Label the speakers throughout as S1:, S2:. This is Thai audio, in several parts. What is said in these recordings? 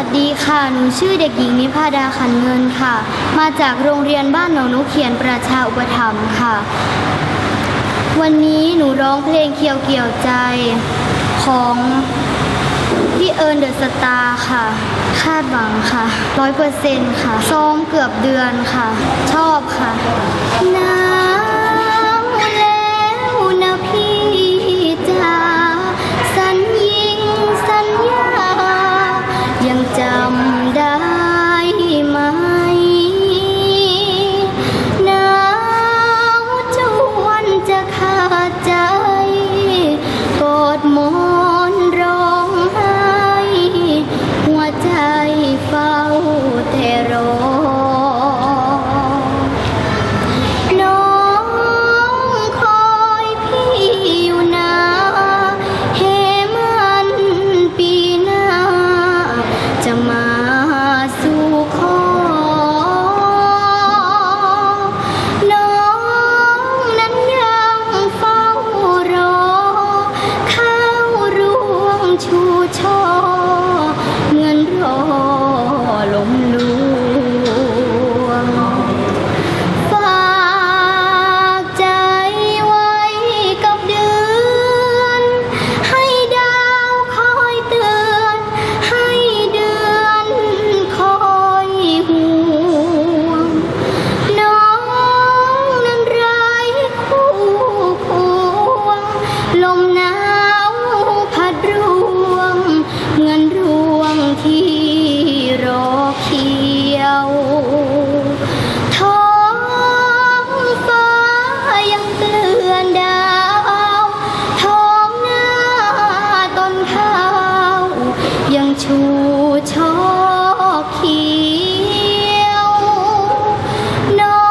S1: วัสดีค่ะ หนูชื่อเด็กหญิงนิพาดาขันเงินค่ะ มาจากโรงเรียนบ้านหนองนุเขียนประชาอุปถัมภ์ค่ะ วันนี้หนูร้องเพลงเคียวเกี่ยวใจของพี่เอิญเดอะสตาร์ค่ะ คาดหวังค่ะร้อยเปอร์เซ็นต์ค่ะ ซ้อมเกือบเดือนค่ะ ชอบค่ะ รอน้องคอยพี่อยู่นะเฮมันปีหน้า จะมาสู่ขอ น้องนั้นยังเฝ้ารอเข้ารวงชูช่อ ชูช่อเขียว น้อ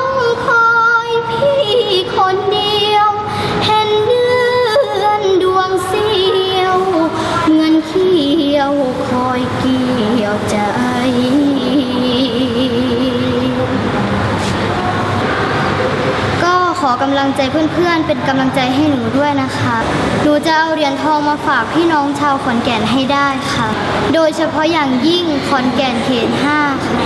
S1: งคอยพี่คนเดียว เห็นเดือนดวงเสียวเงินเขียวคอยเกี่ยวใจ ก็ขอ กำลังใจเพื่อนๆ เป็นกำลังใจให้หนูด้วยนะคะ หนูจะเอาเหรียญทองมาฝากพี่น้องชาวขอนแก่นให้ได้ค่ะ โดยเฉพาะอย่างยิ่งขอนแก่นเขต5ค่ะ